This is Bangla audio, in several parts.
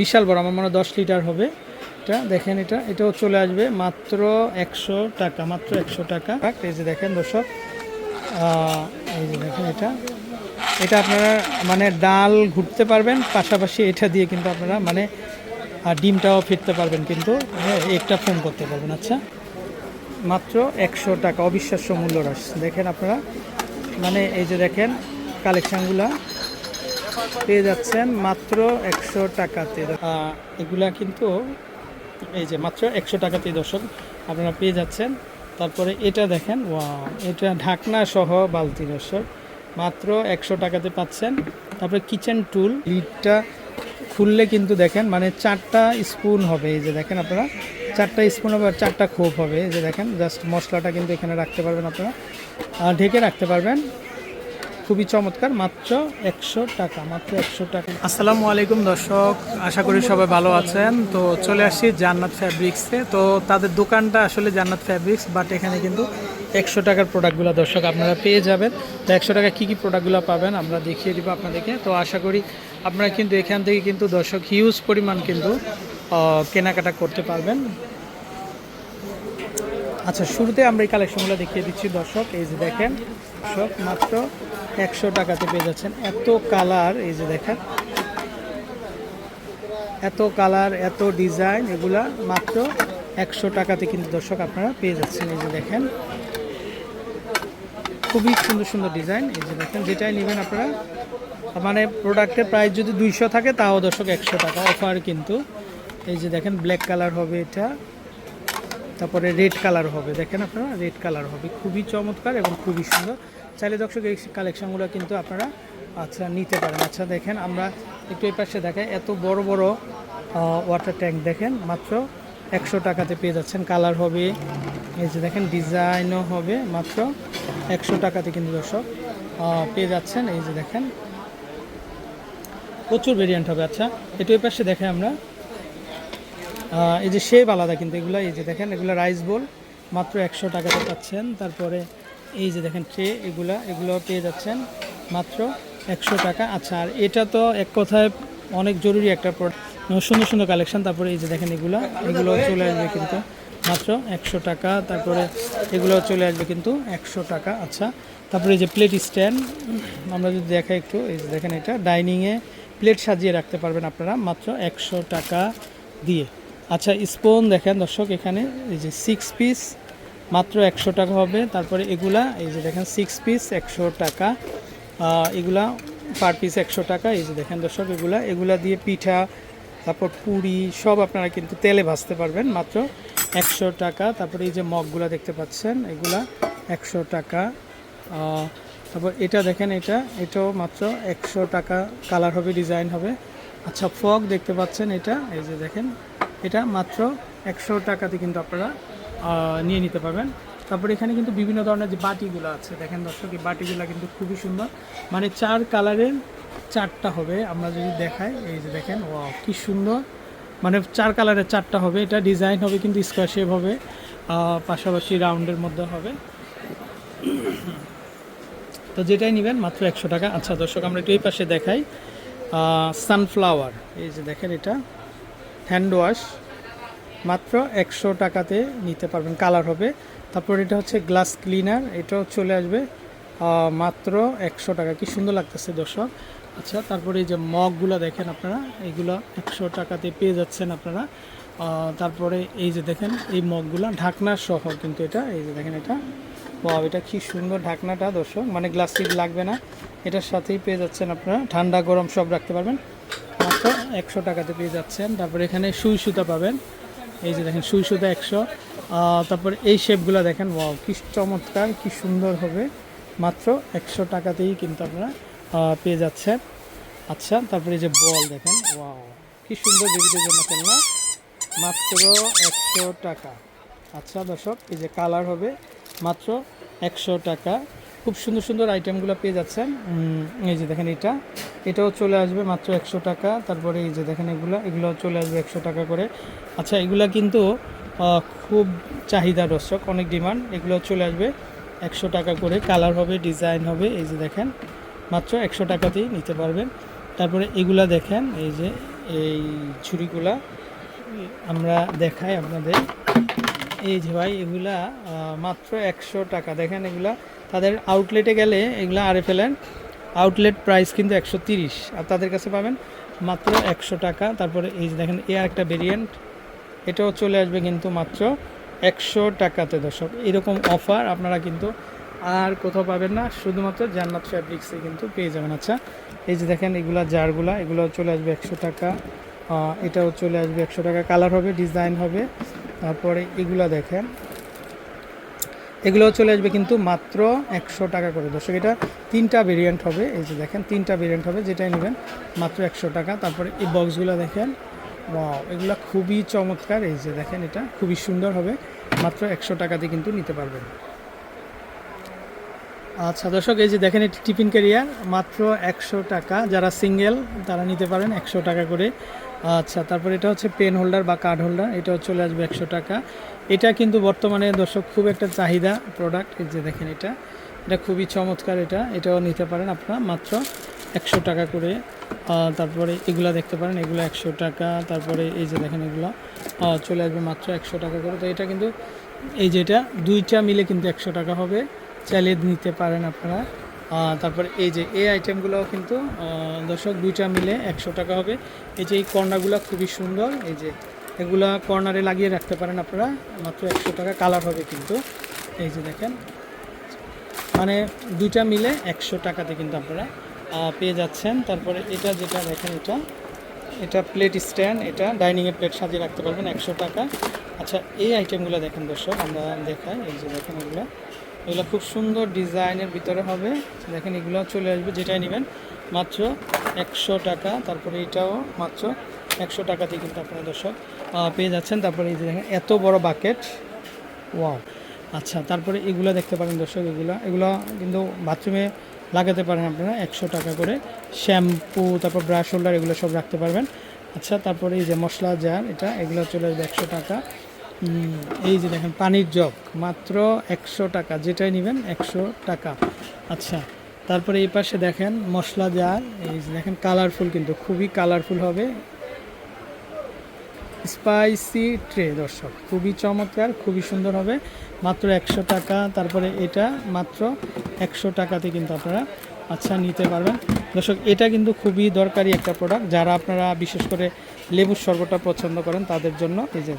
বিশাল বড় আমার মনে দশ লিটার হবে। এটা দেখেন এটা এটাও চলে আসবে মাত্র একশো টাকা মাত্র একশো টাকা। এই যে দেখেন দর্শক এই যে দেখেন এটা। এটা আপনারা মানে ডাল ঘুরতে পারবেন পাশাপাশি এটা দিয়ে কিন্তু আপনারা মানে আর ডিমটাও ফিরতে পারবেন কিন্তু হ্যাঁ, একটা ফোন করতে পারবেন। আচ্ছা মাত্র একশো টাকা অবিশ্বাস্য মূল্য হ্রাস দেখেন আপনারা মানে এই যে দেখেন কালেকশানগুলা পেয়ে যাচ্ছেন মাত্র একশো টাকাতে। এগুলা কিন্তু এই যে মাত্র একশো টাকাতে দর্শক, আপনারা পেয়ে যাচ্ছেন। তারপরে এটা দেখেন, ওয়াও, এটা ঢাকনা সহ বালতি দর্শক, মাত্র একশো টাকাতে পাচ্ছেন। তারপরে কিচেন টুল, লিডটা খুললে কিন্তু দেখেন মানে চারটা স্পুন হবে, এই যে দেখেন আপনারা, চারটা স্পুন হবে আর চারটা খোপ হবে, এই যে দেখেন, জাস্ট মশলাটা কিন্তু এখানে রাখতে পারবেন আপনারা। ঢেকে রাখতে পারবেন। খুবই চমৎকার, মাত্র একশো টাকা, মাত্র একশো টাকা। আসসালামু আলাইকুম দর্শক, আশা করি সবাই ভালো আছেন। তো চলে আসছি জান্নাত ফ্যাব্রিক্সে। তো তাদের দোকানটা আসলে জান্নাত ফ্যাব্রিক্স বাট এখানে কিন্তু একশো টাকার প্রোডাক্টগুলো দর্শক আপনারা পেয়ে যাবেন। তো একশো টাকা কী কী প্রোডাক্টগুলো পাবেন আমরা দেখিয়ে দিব আপনাদেরকে। তো আশা করি আপনারা কিন্তু এখান থেকে কিন্তু দর্শক হিউজ পরিমাণ কিন্তু কেনাকাটা করতে পারবেন। আচ্ছা শুরুতে আমরা এই কালেকশনগুলো দেখিয়ে দিচ্ছি দর্শক। এই যে দেখেন দর্শক মাত্র একশো টাকাতে পেয়ে যাচ্ছেন। এত কালার, এই যে দেখেন। এত কালার, এত ডিজাইন, এগুলা মাত্র একশো টাকাতে কিন্তু দর্শক আপনারা পেয়ে যাচ্ছেন। এই যে দেখেন। খুবই সুন্দর সুন্দর ডিজাইন। এই যে দেখেন, যেটাই নেবেন আপনারা। মানে প্রোডাক্টের প্রাইস যদি দুইশো থাকে, তাও দর্শক একশো টাকা অফার কিন্তু। এই যে দেখেন, ব্ল্যাক কালার হবে এটা। তারপরে রেড কালার হবে, দেখেন আপনারা, রেড কালার হবে। খুবই চমৎকার এবং খুবই সুন্দর। চাইলে দর্শক, এই কালেকশনগুলো কিন্তু আপনারা আচ্ছা নিতে পারেন। আচ্ছা দেখেন, আমরা একটু এই পাশে দেখাই। এত বড় বড় ওয়াটার ট্যাঙ্ক দেখেন, মাত্র একশো টাকাতে পেয়ে যাচ্ছেন। কালার হবে, এই যে দেখেন, ডিজাইনও হবে, মাত্র একশো টাকাতে কিন্তু দর্শক পেয়ে যাচ্ছেন। এই যে দেখেন, প্রচুর ভেরিয়েন্ট হবে। আচ্ছা একটু এই পাশে দেখে আমরা। এই যে শেপ আলাদা কিন্তু এগুলো, এই যে দেখেন, এগুলো রাইস বোল মাত্র একশো টাকাতে পাচ্ছেন। তারপরে এই যে দেখেন ট্রে এগুলা, এগুলো পেয়ে যাচ্ছেন মাত্র একশো টাকা। আচ্ছা আর এটা তো এক কথায় অনেক জরুরি একটা সুন্দর সুন্দর কালেকশন তারপরে এই যে দেখেন এগুলো এগুলো চলে আসবে কিন্তু মাত্র একশো টাকা। তারপরে এগুলো চলে আসবে কিন্তু একশো টাকা। আচ্ছা তারপরে এই যে প্লেট স্ট্যান্ড আমরা যদি দেখাই একটু, এই যে দেখেন এটা ডাইনিংয়ে প্লেট সাজিয়ে রাখতে পারবেন আপনারা মাত্র একশো টাকা দিয়ে। আচ্ছা স্পুন দেখেন দর্শক, এখানে এই যে সিক্স পিস মাত্র একশো টাকা হবে। তারপরে এগুলা, এই যে দেখেন সিক্স পিস একশো টাকা। এগুলা পার পিস একশো টাকা। এই যে দেখেন দর্শক, এগুলা এগুলা দিয়ে পিঠা, তারপর পুরি, সব আপনারা কিন্তু তেলে ভাজতে পারবেন, মাত্র একশো টাকা। তারপরে এই যে মগগুলা দেখতে পাচ্ছেন, এগুলা একশো টাকা। তারপর এটা দেখেন, এটা, এটাও মাত্র একশো টাকা কালার হবে ডিজাইন হবে। আচ্ছা ফগ দেখতে পাচ্ছেন এটা, এই যে দেখেন এটা মাত্র একশো টাকাতে কিন্তু আপনারা নিয়ে নিতে পারবেন। তারপরে এখানে কিন্তু বিভিন্ন ধরনের যে বাটিগুলো আছে, দেখেন দর্শক, এই বাটিগুলো কিন্তু খুবই সুন্দর। মানে চার কালারের চারটা হবে, আমরা যদি দেখাই, এই যে দেখেন ও কি সুন্দর। মানে চার কালারের চারটা হবে, এটা ডিজাইন হবে কিন্তু স্কোয়ার শেপ হবে পাশাপাশি রাউন্ডের মধ্যে হবে। তো যেটাই নেবেন, মাত্র একশো টাকা। আচ্ছা দর্শক, আমরা একটু এই পাশে দেখাই সানফ্লাওয়ার। এই যে দেখেন এটা হ্যান্ড ওয়াশ মাত্র একশো টাকাতে নিতে পারবেন, কালার হবে। তারপর এটা হচ্ছে গ্লাস ক্লিনার, এটাও চলে আসবে মাত্র একশো টাকা। কি সুন্দর লাগতেছে দর্শক। আচ্ছা তারপরে এই যে মগগুলো দেখেন আপনারা এইগুলো একশো টাকাতে পেয়ে যাচ্ছেন আপনারা। তারপরে এই যে দেখেন, এই মগগুলো ঢাকনা সহ কিন্তু এটা, এই যে দেখেন এটা। বাহ এটা কি সুন্দর ঢাকনাটা দর্শক। মানে গ্লাস লাগবে না, এটার সাথেই পেয়ে যাচ্ছেন আপনারা। ঠান্ডা, গরম সব রাখতে পারবেন। মাত্র একশো টাকাতে পেয়ে যাচ্ছেন। তারপরে এখানে সুই সুতা পাবেন। এই যে দেখেন, সুই সুতা একশো। তারপর এই শেপগুলো দেখেন ওয়াও কি চমৎকার, কি সুন্দর হবে। মাত্র একশো টাকাতেই কিন্তু আপনারা পেয়ে যাচ্ছেন। আচ্ছা তারপরে এই যে বল দেখেন ওয়াও কি সুন্দর বেবিদের জন্য খেলনা মাত্র একশো টাকা। আচ্ছা দর্শক, এই যে কালার হবে, মাত্র একশো টাকা। খুব সুন্দর সুন্দর আইটেমগুলো পেয়ে যাচ্ছেন। এই যে দেখেন এটা। এটাও চলে আসবে মাত্র একশো টাকা। তারপরে এই যে দেখেন এগুলো এগুলো চলে আসবে একশো টাকা করে। আচ্ছা এগুলা কিন্তু খুব চাহিদা দর্শক, অনেক ডিমান্ড। এগুলো চলে আসবে একশো টাকা করে। কালার হবে, ডিজাইন হবে, এই যে দেখেন, মাত্র একশো টাকাতেই নিতে পারবেন। তারপরে এগুলা দেখেন, এই যে, এই ছুরিগুলা আমরা দেখাই আপনাদের। এই যে ভাই, এগুলা মাত্র একশো টাকা। দেখেন এগুলা, তাদের আউটলেটে গেলে এগুলা আরে ফেলেন আউটলেট প্রাইস কিন্তু একশো তিরিশ। আর তাদের কাছে পাবেন মাত্র একশো টাকা। তারপরে এই যে দেখেন, এ একটা ভেরিয়েন্ট এটাও চলে আসবে কিন্তু মাত্র একশো টাকাতে দর্শক। এরকম অফার আপনারা কিন্তু আর কোথাও পাবেন না। শুধুমাত্র জান্নাত ফ্যাব্রিক্সে কিন্তু পেয়ে যাবেন। আচ্ছা এই যে দেখেন, এগুলা জারগুলা এগুলো চলে আসবে একশো টাকা। এটাও চলে আসবে একশো টাকা। কালার হবে ডিজাইন হবে। তারপরে এগুলা দেখেন এগুলো চলে আসবে কিন্তু মাত্র একশো টাকা করে। দর্শক, এটা তিনটা ভেরিয়েন্ট হবে। এই যে দেখেন, তিনটা ভেরিয়েন্ট হবে, যেটাই নেবেন মাত্র একশো টাকা। তারপরে এই বক্সগুলো দেখেন ওয়াও এগুলো খুবই চমৎকার। এই যে দেখেন, এটা খুবই সুন্দর হবে। মাত্র একশো টাকাতে কিন্তু নিতে পারবেন। আচ্ছা দর্শক, এই যে দেখেন, এটি টিফিন ক্যারিয়ার। মাত্র একশো টাকা। যারা সিঙ্গেল তারা নিতে পারেন একশো টাকা করে। আচ্ছা তারপর এটা হচ্ছে পেন হোল্ডার বা কার্ড হোল্ডার এটাও চলে আসবে একশো টাকা। এটা কিন্তু বর্তমানে দর্শক খুব একটা চাহিদা প্রোডাক্ট এই যে দেখেন এটা। এটা খুবই চমৎকার এটা, এটাও নিতে পারেন আপনারা মাত্র একশো টাকা করে। তারপরে এগুলা দেখতে পারেন, এগুলো একশো টাকা, তারপরে এই যে দেখেন এগুলো চলে আসবে মাত্র একশো টাকা করে। তো এটা কিন্তু, এই যেটা দুইটা মিলে কিন্তু একশো টাকা হবে। চাইলে নিতে পারেন আপনারা। তারপর এই যে এই আইটেমগুলো কিন্তু দর্শক, দুইটা মিলে একশো টাকা হবে। এই যে এই কর্নারগুলো খুবই সুন্দর। এই যে এগুলা কর্নারে লাগিয়ে রাখতে পারেন আপনারা। মাত্র একশো টাকা কালার হবে কিন্তু। এই যে দেখেন। মানে দুইটা মিলে একশো টাকাতে কিন্তু আপনারা পেয়ে যাচ্ছেন। তারপরে এটা যেটা দেখেন এটা এটা প্লেট স্ট্যান্ড এটা ডাইনিংয়ে প্লেট সাজিয়ে রাখতে পারবেন একশো টাকা। আচ্ছা এই আইটেমগুলো দেখেন দর্শক, আমরা দেখাই। এই যে দেখেন এগুলো। এগুলো খুব সুন্দর ডিজাইনের ভিতরে হবে। দেখেন এগুলো চলে আসবে, যেটাই নেবেন। মাত্র একশো টাকা, তারপরে এটাও মাত্র একশো টাকাতে কিন্তু আপনারা দর্শক পেয়ে যাচ্ছেন। তারপরে এই যে দেখেন, এত বড় বাকেট। ওয়াও। আচ্ছা তারপরে এগুলো দেখতে পারেন দর্শক, এগুলো এগুলো কিন্তু বাথরুমে লাগাতে পারেন আপনারা একশো টাকা করে। শ্যাম্পু, তারপর ব্রাশ হোল্ডার, এগুলো সব রাখতে পারবেন। আচ্ছা তারপরে এই যে মশলা জার, এটা, এগুলো চলে আসবে একশো টাকা। এই যে দেখেন, পানির জগ, মাত্র একশো টাকা, যেটাই নেবেন একশো টাকা। আচ্ছা তারপরে এই পাশে দেখেন মশলা জার, এই যে দেখেন কালারফুল কিন্তু, খুবই কালারফুল হবে। স্পাইসি ট্রে দর্শক, খুবই চমৎকার, খুবই সুন্দর হবে। মাত্র একশো টাকা, তারপরে এটা মাত্র একশো টাকাতে কিন্তু আপনারা আচ্ছা নিতে পারবেন। দর্শক, এটা কিন্তু খুবই দরকারি একটা প্রোডাক্ট যারা আপনারা বিশেষ করে লেবুর শরবতটা পছন্দ করেন, তাদের জন্য এই যে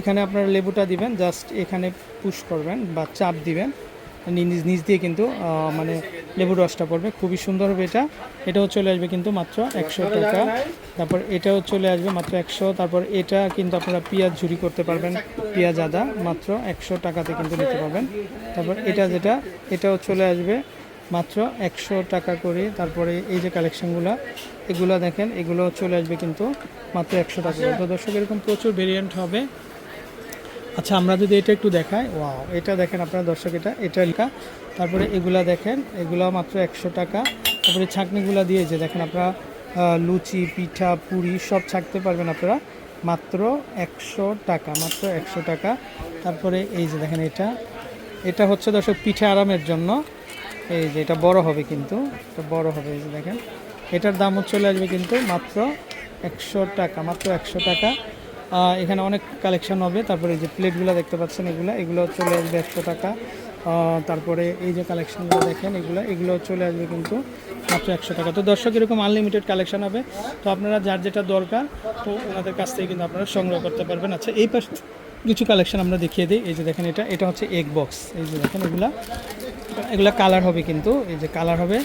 এখানে আপনারা লেবুটা দিবেন জাস্ট এখানে পুশ করবেন বা চাপ দিবেন। নিজ নিজ দিয়ে কিন্তু মানে লেবুর রসটা পড়বে। খুবই সুন্দর হবে এটা। এটাও চলে আসবে কিন্তু মাত্র একশো টাকা। তারপর এটাও চলে আসবে মাত্র একশো। তারপর এটা কিন্তু আপনারা পেঁয়াজ ঝুরি করতে পারবেন। পেঁয়াজ আদা মাত্র একশো টাকাতে কিন্তু নিতে পারবেন। তারপর এটা যেটা এটাও চলে আসবে মাত্র একশো টাকা করে। তারপরে এই যে কালেকশনগুলো এগুলো দেখেন এগুলো চলে আসবে কিন্তু মাত্র একশো টাকা। তো দর্শক এরকম প্রচুর ভেরিয়েন্ট হবে। আচ্ছা আমরা যদি এটা একটু দেখাই। ওয়াও, এটা দেখেন আপনারা দর্শক, এটা এটা লেখা। তারপরে এগুলা দেখেন এগুলো মাত্র একশো টাকা। তারপরে ছাঁকনিগুলো দিয়ে যে দেখেন আপনারা লুচি, পিঠা, পুরি সব ছাকতে পারবেন আপনারা। মাত্র একশো টাকা, মাত্র একশো টাকা। তারপরে এই যে দেখেন এটা। এটা হচ্ছে দর্শক পিঠে আরামের জন্য। এই যে এটা বড় হবে কিন্তু, এটা বড় হবে এই যে দেখেন। এটার দামও চলে আসবে কিন্তু মাত্র একশো টাকা, মাত্র একশো টাকা। এখানে অনেক কালেকশন হবে। তারপরে এই যে প্লেটগুলো দেখতে পাচ্ছেন এগুলো এগুলো চলে আসবে একশো টাকা। তারপরে এই যে কালেকশনগুলো দেখেন এগুলো এগুলো চলে আসবে কিন্তু মাত্র একশো টাকা। তো দর্শক, এরকম আনলিমিটেড কালেকশন হবে। তো আপনারা যার যেটা দরকার, তো ওনাদের কাছ থেকে কিন্তু আপনারা সংগ্রহ করতে পারবেন। আচ্ছা এই পাশ কিছু কালেকশন আমরা দেখিয়ে দিই। এই যে দেখেন এটা এটা হচ্ছে এগ বক্স এই যে দেখেন এগুলা এগুলা কালার হবে কিন্তু, এই যে কালার হবে।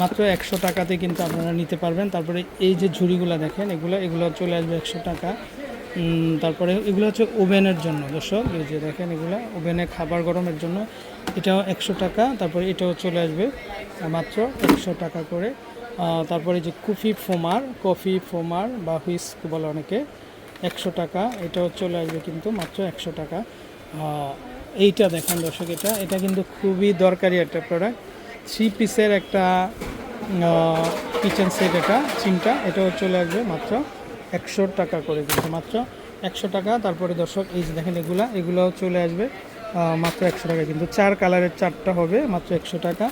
মাত্র একশো টাকাতে কিন্তু আপনারা নিতে পারবেন। তারপরে এই যে ঝুড়িগুলো দেখেন এগুলো এগুলো চলে আসবে একশো টাকা। তারপরে এগুলো হচ্ছে ওভেনের জন্য, দর্শক। এই যে দেখেন এগুলো, ওভেনে খাবার গরমের জন্য। এটাও একশো টাকা, তারপরে এটাও চলে আসবে, মাত্র একশো টাকা করে। তারপরে যে কফি ফোমার কফি ফোমার বা হুইস্ক বলে অনেকে, একশো টাকা, এটাও চলে আসবে কিন্তু মাত্র একশো টাকা। এইটা দেখেন দর্শক, এটা এটা কিন্তু খুবই দরকারি একটা প্রোডাক্ট থ্রি পিসের একটা কিচেন সেট এটা চিমটা এটাও চলে আসবে মাত্র একশো টাকা করে কিন্তু মাত্র একশো টাকা। তারপরে দর্শক, এই যে দেখেন এগুলা, এগুলোও চলে আসবে। মাত্র একশো টাকা কিন্তু। চার কালারের চারটা হবে, মাত্র একশো টাকা।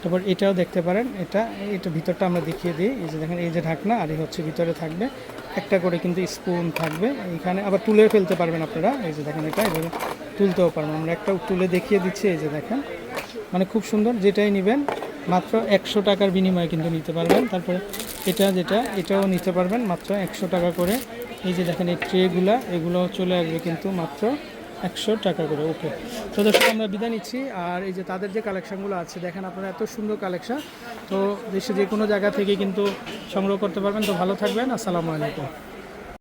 তারপর এটাও দেখতে পারেন, এটা এটা ভিতরটা আমরা দেখিয়ে দিই। এই যে দেখেন, এই যে ঢাকনা, আর এই হচ্ছে ভিতরে থাকবে। একটা করে কিন্তু স্পুন থাকবে। এখানে আবার তুলে ফেলতে পারবেন আপনারা। এই যে দেখেন এটা, এভাবে তুলতেও পারবেন। আমরা একটা তুলে দেখিয়ে দিচ্ছি, এই যে দেখেন। মানে খুব সুন্দর, যেটাই নেবেন, মাত্র একশো টাকার বিনিময়ে কিন্তু নিতে পারবেন। তারপরে এটা যেটা, এটাও নিতে পারবেন মাত্র একশো টাকা করে। এই যে দেখেন, এই ট্রেগুলা এগুলো চলে আসবে কিন্তু মাত্র একশো টাকা করে। ওকে তো দর্শক, আমরা বিদায় নিচ্ছি। আর এই যে তাদের যে কালেকশানগুলো আছে, দেখেন আপনারা এত সুন্দর কালেকশান তো দেশে যে কোনো জায়গা থেকে কিন্তু সংগ্রহ করতে পারবেন। তো ভালো থাকবেন। আসসালামু আলাইকুম।